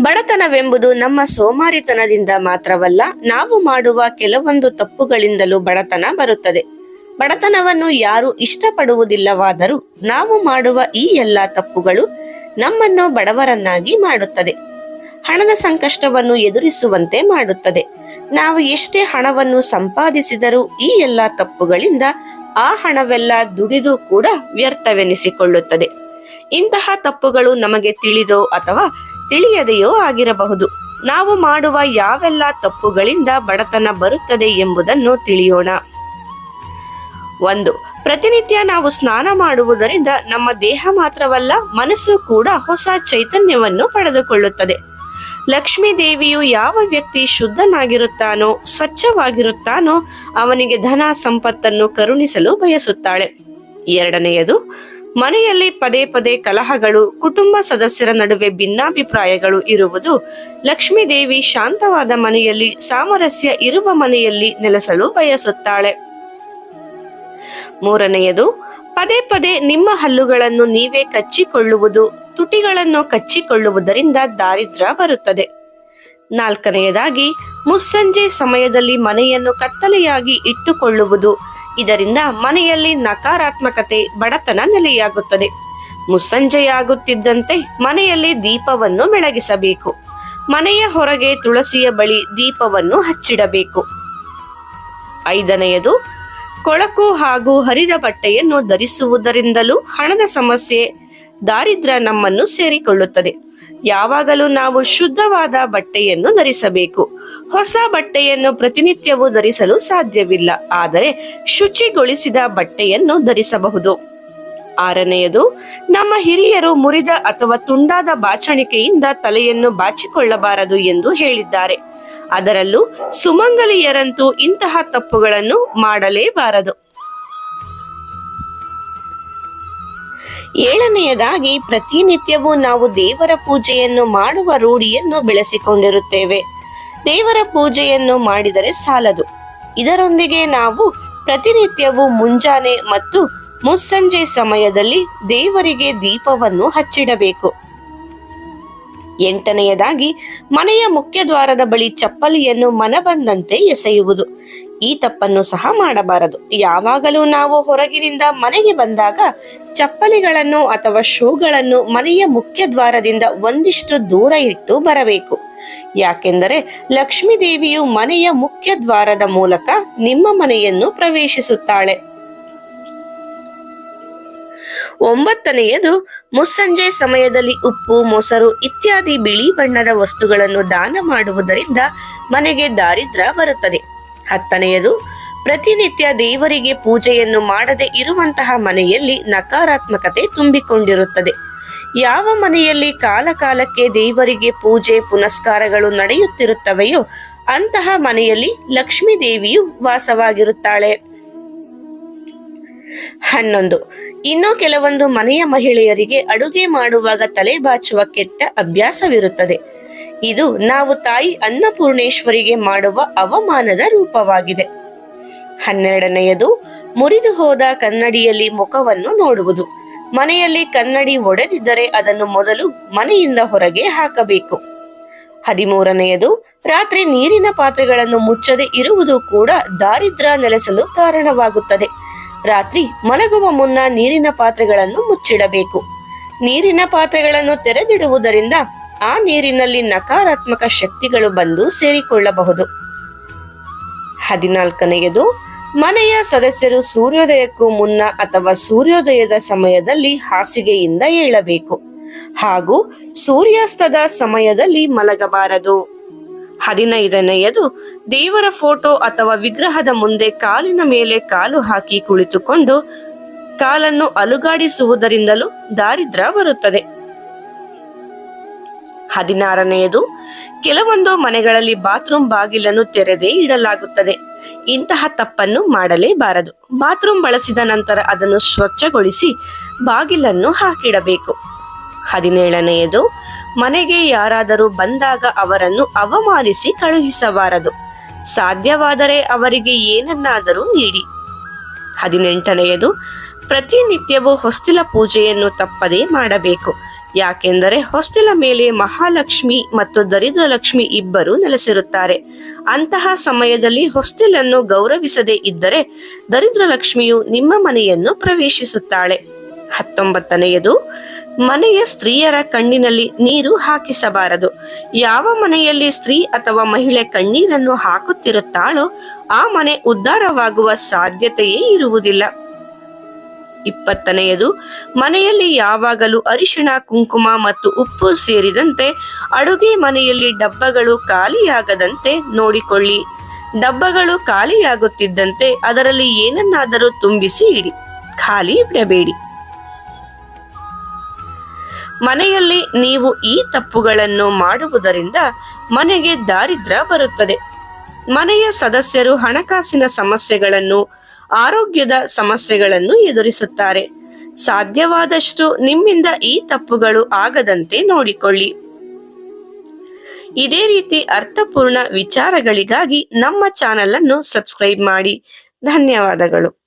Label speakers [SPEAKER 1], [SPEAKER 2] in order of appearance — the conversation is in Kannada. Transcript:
[SPEAKER 1] ಬಡತನವೆಂಬುದು ನಮ್ಮ ಸೋಮಾರಿತನದಿಂದ ಮಾತ್ರವಲ್ಲ, ನಾವು ಮಾಡುವ ಕೆಲವೊಂದು ತಪ್ಪುಗಳಿಂದಲೂ ಬಡತನ ಬರುತ್ತದೆ. ಬಡತನವನ್ನು ಯಾರು ಇಷ್ಟಪಡುವುದಿಲ್ಲವಾದರೂ ನಾವು ಮಾಡುವ ಈ ಎಲ್ಲ ತಪ್ಪುಗಳು ನಮ್ಮನ್ನು ಬಡವರನ್ನಾಗಿ ಮಾಡುತ್ತದೆ. ಹಣದ ಸಂಕಷ್ಟವನ್ನು ಎದುರಿಸುವಂತೆ ಮಾಡುತ್ತದೆ. ನಾವು ಎಷ್ಟೇ ಹಣವನ್ನು ಸಂಪಾದಿಸಿದರೂ ಈ ಎಲ್ಲ ತಪ್ಪುಗಳಿಂದ ಆ ಹಣವೆಲ್ಲ ದುಡಿದು ಕೂಡ ವ್ಯರ್ಥವೆನಿಸಿಕೊಳ್ಳುತ್ತದೆ. ಇಂತಹ ತಪ್ಪುಗಳು ನಮಗೆ ತಿಳಿದೋ ಅಥವಾ ತಿಳಿಯದೆಯೋ ಆಗಿರಬಹುದು. ನಾವು ಮಾಡುವ ಯಾವೆಲ್ಲ ತಪ್ಪುಗಳಿಂದ ಬಡತನ ಬರುತ್ತದೆ ಎಂಬುದನ್ನು ತಿಳಿಯೋಣ. ಒಂದು, ಪ್ರತಿನಿತ್ಯ ನಾವು ಸ್ನಾನ ಮಾಡುವುದರಿಂದ ನಮ್ಮ ದೇಹ ಮಾತ್ರವಲ್ಲ, ಮನಸ್ಸು ಕೂಡ ಹೊಸ ಚೈತನ್ಯವನ್ನು ಪಡೆದುಕೊಳ್ಳುತ್ತದೆ. ಲಕ್ಷ್ಮೀ ದೇವಿಯು ಯಾವ ವ್ಯಕ್ತಿ ಶುದ್ಧನಾಗಿರುತ್ತಾನೋ, ಸ್ವಚ್ಛವಾಗಿರುತ್ತಾನೋ, ಅವನಿಗೆ ಧನ ಸಂಪತ್ತನ್ನು ಕರುಣಿಸಲು ಬಯಸುತ್ತಾಳೆ. ಎರಡನೆಯದು ಮನೆಯಲ್ಲಿ ಪದೇ ಪದೇ ಕಲಹಗಳು, ಕುಟುಂಬ ಸದಸ್ಯರ ನಡುವೆ ಭಿನ್ನಾಭಿಪ್ರಾಯಗಳು ಇರುವುದು ಲಕ್ಷ್ಮೀ ದೇವಿ ಶಾಂತವಾದ ಮನೆಯಲ್ಲಿ ಸಾಮರಸ್ಯ ಇರುವ ಮನೆಯಲ್ಲಿ ನೆಲೆಸಲು ಬಯಸುತ್ತಾಳೆ. ಮೂರನೆಯದು, ಪದೇ ಪದೇ ನಿಮ್ಮ ಹಲ್ಲುಗಳನ್ನು ನೀವೇ ಕಚ್ಚಿಕೊಳ್ಳುವುದು, ತುಟಿಗಳನ್ನು ಕಚ್ಚಿಕೊಳ್ಳುವುದರಿಂದ ದಾರಿದ್ರ್ಯ ಬರುತ್ತದೆ. ನಾಲ್ಕನೆಯದಾಗಿ, ಮುಸ್ಸಂಜೆ ಸಮಯದಲ್ಲಿ ಮನೆಯನ್ನು ಕತ್ತಲೆಯಾಗಿ ಇಟ್ಟುಕೊಳ್ಳುವುದು ಇದರಿಂದ ಮನೆಯಲ್ಲಿ ನಕಾರಾತ್ಮಕತೆ, ಬಡತನ ನೆಲೆಯಾಗುತ್ತದೆ. ಮುಸ್ಸಂಜೆಯಾಗುತ್ತಿದ್ದಂತೆ ಮನೆಯಲ್ಲಿ ದೀಪವನ್ನು ಬೆಳಗಿಸಬೇಕು. ಮನೆಯ ಹೊರಗೆ ತುಳಸಿಯ ಬಳಿ ದೀಪವನ್ನು ಹಚ್ಚಿಡಬೇಕು. ಐದನೆಯದು, ಕೊಳಕು ಹಾಗೂ ಹರಿದ ಬಟ್ಟೆಯನ್ನು ಧರಿಸುವುದರಿಂದಲೂ ಹಣದ ಸಮಸ್ಯೆ ದಾರಿದ್ರ್ಯ ನಮ್ಮನ್ನು ಸೇರಿಕೊಳ್ಳುತ್ತದೆ. ಯಾವಾಗಲೂ ನಾವು ಶುದ್ಧವಾದ ಬಟ್ಟೆಯನ್ನು ಧರಿಸಬೇಕು. ಹೊಸ ಬಟ್ಟೆಯನ್ನು ಪ್ರತಿನಿತ್ಯವೂ ಧರಿಸಲು ಸಾಧ್ಯವಿಲ್ಲ. ಆದರೆ ಶುಚಿಗೊಳಿಸಿದ ಬಟ್ಟೆಯನ್ನು ಧರಿಸಬಹುದು. ಆರನೆಯದು, ನಮ್ಮ ಹಿರಿಯರು ಮುರಿದ ಅಥವಾ ತುಂಡಾದ ಬಾಚಣಿಕೆಯಿಂದ ತಲೆಯನ್ನು ಬಾಚಿಕೊಳ್ಳಬಾರದು ಎಂದು ಹೇಳಿದ್ದಾರೆ. ಅದರಲ್ಲೂ ಸುಮಂಗಲಿಯರಂತೂ ಇಂತಹ ತಪ್ಪುಗಳನ್ನು ಮಾಡಲೇಬಾರದು. ಏಳನೆಯದಾಗಿ ಪ್ರತಿನಿತ್ಯವೂ ನಾವು ದೇವರ ಪೂಜೆಯನ್ನು ಮಾಡುವ ರೂಢಿಯನ್ನು ಬೆಳೆಸಿಕೊಂಡಿರುತ್ತೇವೆ. ದೇವರ ಪೂಜೆಯನ್ನು ಮಾಡಿದರೆ ಸಾಲದು. ಇದರೊಂದಿಗೆ ನಾವು ಪ್ರತಿನಿತ್ಯವೂ ಮುಂಜಾನೆ ಮತ್ತು ಮುಸ್ಸಂಜೆ ಸಮಯದಲ್ಲಿ ದೇವರಿಗೆ ದೀಪವನ್ನು ಹಚ್ಚಿಡಬೇಕು. ಎಂಟನೆಯದಾಗಿ ಮನೆಯ ಮುಖ್ಯ ದ್ವಾರದ ಬಳಿ ಚಪ್ಪಲಿಯನ್ನು ಮನಬಂದಂತೆ ಎಸೆಯುವುದು. ಈ ತಪ್ಪನ್ನು ಸಹ ಮಾಡಬಾರದು. ಯಾವಾಗಲೂ ನಾವು ಹೊರಗಿನಿಂದ ಮನೆಗೆ ಬಂದಾಗ ಚಪ್ಪಲಿಗಳನ್ನು ಅಥವಾ ಶೂಗಳನ್ನು ಮನೆಯ ಮುಖ್ಯ ದ್ವಾರದಿಂದ ಒಂದಿಷ್ಟು ದೂರ ಇಟ್ಟು ಬರಬೇಕು. ಯಾಕೆಂದರೆ ಲಕ್ಷ್ಮೀ ದೇವಿಯು ಮನೆಯ ಮುಖ್ಯ ದ್ವಾರದ ಮೂಲಕ ನಿಮ್ಮ ಮನೆಯನ್ನು ಪ್ರವೇಶಿಸುತ್ತಾಳೆ. ಒಂಬತ್ತನೆಯದು, ಮುಸ್ಸಂಜೆ ಸಮಯದಲ್ಲಿ ಉಪ್ಪು, ಮೊಸರು ಇತ್ಯಾದಿ ಬಿಳಿ ಬಣ್ಣದ ವಸ್ತುಗಳನ್ನು ದಾನ ಮಾಡುವುದರಿಂದ ಮನೆಗೆ ದಾರಿದ್ರ ಬರುತ್ತದೆ. ಹತ್ತನೆಯದು, ಪ್ರತಿನಿತ್ಯ ದೇವರಿಗೆ ಪೂಜೆಯನ್ನು ಮಾಡದೆ ಇರುವಂತಹ ಮನೆಯಲ್ಲಿ ನಕಾರಾತ್ಮಕತೆ ತುಂಬಿಕೊಂಡಿರುತ್ತದೆ. ಯಾವ ಮನೆಯಲ್ಲಿ ಕಾಲಕಾಲಕ್ಕೆ ದೇವರಿಗೆ ಪೂಜೆ, ಪುನಸ್ಕಾರಗಳು ನಡೆಯುತ್ತಿರುತ್ತವೆಯೋ, ಅಂತಹ ಮನೆಯಲ್ಲಿ ಲಕ್ಷ್ಮೀ ದೇವಿಯು ವಾಸವಾಗಿರುತ್ತಾಳೆ. ಹನ್ನೊಂದು, ಇನ್ನು ಕೆಲವೊಂದು ಮನೆಯ ಮಹಿಳೆಯರಿಗೆ ಅಡುಗೆ ಮಾಡುವಾಗ ತಲೆ ಬಾಚುವ ಕೆಟ್ಟ ಅಭ್ಯಾಸವಿರುತ್ತದೆ. ಇದು ನಾವು ತಾಯಿ ಅನ್ನಪೂರ್ಣೇಶ್ವರಿಗೆ ಮಾಡುವ ಅವಮಾನದ ರೂಪವಾಗಿದೆ. ಹನ್ನೆರಡನೆಯದು, ಮುರಿದು ಹೋದ ಕನ್ನಡಿಯಲ್ಲಿ ಮುಖವನ್ನು ನೋಡುವುದು. ಮನೆಯಲ್ಲಿ ಕನ್ನಡಿ ಒಡೆದಿದ್ದರೆ ಅದನ್ನು ಮೊದಲು ಮನೆಯಿಂದ ಹೊರಗೆ ಹಾಕಬೇಕು. ಹದಿಮೂರನೆಯದು, ರಾತ್ರಿ ನೀರಿನ ಪಾತ್ರೆಗಳನ್ನು ಮುಚ್ಚದೆ ಇರುವುದು ಕೂಡ ದಾರಿದ್ರ ನೆಲೆಸಲು ಕಾರಣವಾಗುತ್ತದೆ. ರಾತ್ರಿ ಮಲಗುವ ಮುನ್ನ ನೀರಿನ ಪಾತ್ರೆಗಳನ್ನು ಮುಚ್ಚಿಡಬೇಕು. ನೀರಿನ ಪಾತ್ರೆಗಳನ್ನು ತೆರೆದಿಡುವುದರಿಂದ ಆ ನೀರಿನಲ್ಲಿ ನಕಾರಾತ್ಮಕ ಶಕ್ತಿಗಳು ಬಂದು ಸೇರಿಕೊಳ್ಳಬಹುದು. ಹದಿನಾಲ್ಕನೆಯದು, ಮನೆಯ ಸದಸ್ಯರು ಸೂರ್ಯೋದಯಕ್ಕೂ ಮುನ್ನ ಅಥವಾ ಸೂರ್ಯೋದಯದ ಸಮಯದಲ್ಲಿ ಹಾಸಿಗೆಯಿಂದ ಏಳಬೇಕು ಹಾಗೂ ಸೂರ್ಯಾಸ್ತದ ಸಮಯದಲ್ಲಿ ಮಲಗಬಾರದು. ಹದಿನೈದನೆಯದು, ದೇವರ ಫೋಟೋ ಅಥವಾ ವಿಗ್ರಹದ ಮುಂದೆ ಕಾಲಿನ ಮೇಲೆ ಕಾಲು ಹಾಕಿ ಕುಳಿತುಕೊಂಡು ಕಾಲನ್ನು ಅಲುಗಾಡಿಸುವುದರಿಂದಲೂ ದಾರಿದ್ರ ಬರುತ್ತದೆ. ಹದಿನಾರನೆಯದು, ಕೆಲವೊಂದು ಮನೆಗಳಲ್ಲಿ ಬಾತ್ರೂಮ್ ಬಾಗಿಲನ್ನು ತೆರೆದೇ ಇಡಲಾಗುತ್ತದೆ. ಇಂತಹ ತಪ್ಪನ್ನು ಮಾಡಲೇಬಾರದು. ಬಾತ್ರೂಮ್ ಬಳಸಿದ ನಂತರ ಅದನ್ನು ಸ್ವಚ್ಛಗೊಳಿಸಿ ಬಾಗಿಲನ್ನು ಹಾಕಿಡಬೇಕು. ಹದಿನೇಳನೆಯದು, ಮನೆಗೆ ಯಾರಾದರೂ ಬಂದಾಗ ಅವರನ್ನು ಅವಮಾನಿಸಿ ಕಳುಹಿಸಬಾರದು. ಸಾಧ್ಯವಾದರೆ ಅವರಿಗೆ ಏನನ್ನಾದರೂ ನೀಡಿ. ಹದಿನೆಂಟನೆಯದು, ಪ್ರತಿನಿತ್ಯವೂ ಹೊಸ್ತಿಲ ಪೂಜೆಯನ್ನು ತಪ್ಪದೇ ಮಾಡಬೇಕು. ಯಾಕೆಂದರೆ ಹೊಸ್ತಿಲ ಮೇಲೆ ಮಹಾಲಕ್ಷ್ಮಿ ಮತ್ತು ದರಿದ್ರ ಲಕ್ಷ್ಮಿ ಇಬ್ಬರು ನೆಲೆಸಿರುತ್ತಾರೆ. ಅಂತಹ ಸಮಯದಲ್ಲಿ ಹೊಸ್ತಿಲನ್ನು ಗೌರವಿಸದೆ ಇದ್ದರೆ ದರಿದ್ರ ಲಕ್ಷ್ಮಿಯು ನಿಮ್ಮ ಮನೆಯನ್ನು ಪ್ರವೇಶಿಸುತ್ತಾಳೆ. ಹತ್ತೊಂಬತ್ತನೆಯದು, ಮನೆಯ ಸ್ತ್ರೀಯರ ಕಣ್ಣಿನಲ್ಲಿ ನೀರು ಹಾಕಿಸಬಾರದು. ಯಾವ ಮನೆಯಲ್ಲಿ ಸ್ತ್ರೀ ಅಥವಾ ಮಹಿಳೆ ಕಣ್ಣೀರನ್ನು ಹಾಕುತ್ತಿರುತ್ತಾಳೋ ಆ ಮನೆ ಉದ್ಧಾರವಾಗುವ ಸಾಧ್ಯತೆಯೇ ಇರುವುದಿಲ್ಲ. ಇಪ್ಪತ್ತನೆಯದು, ಮನೆಯಲ್ಲಿ ಯಾವಾಗಲೂ ಅರಿಶಿಣ, ಕುಂಕುಮ ಮತ್ತು ಉಪ್ಪು ಸೇರಿದಂತೆ ಅಡುಗೆ ಮನೆಯಲ್ಲಿ ಡಬ್ಬಗಳು ಖಾಲಿಯಾಗದಂತೆ ನೋಡಿಕೊಳ್ಳಿ. ಡಬ್ಬಗಳು ಖಾಲಿಯಾಗುತ್ತಿದ್ದಂತೆ ಅದರಲ್ಲಿ ಏನನ್ನಾದರೂ ತುಂಬಿಸಿ ಇಡಿ. ಖಾಲಿ ಬಿಡಬೇಡಿ. ಮನೆಯಲ್ಲಿ ನೀವು ಈ ತಪ್ಪುಗಳನ್ನು ಮಾಡುವುದರಿಂದ ಮನೆಗೆ ದಾರಿದ್ರ ಬರುತ್ತದೆ. ಮನೆಯ ಸದಸ್ಯರು ಹಣಕಾಸಿನ ಸಮಸ್ಯೆಗಳನ್ನು ಆರೋಗ್ಯದ ಸಮಸ್ಯೆಗಳನ್ನು ಎದುರಿಸುತ್ತಾರೆ. ಸಾಧ್ಯವಾದಷ್ಟು ನಿಮ್ಮಿಂದ ಈ ತಪ್ಪುಗಳು ಆಗದಂತೆ ನೋಡಿಕೊಳ್ಳಿ. ಇದೇ ರೀತಿ ಅರ್ಥಪೂರ್ಣ ವಿಚಾರಗಳಿಗಾಗಿ ನಮ್ಮ ಚಾನಲ್ ಅನ್ನು ಸಬ್ಸ್ಕ್ರೈಬ್ ಮಾಡಿ. ಧನ್ಯವಾದಗಳು.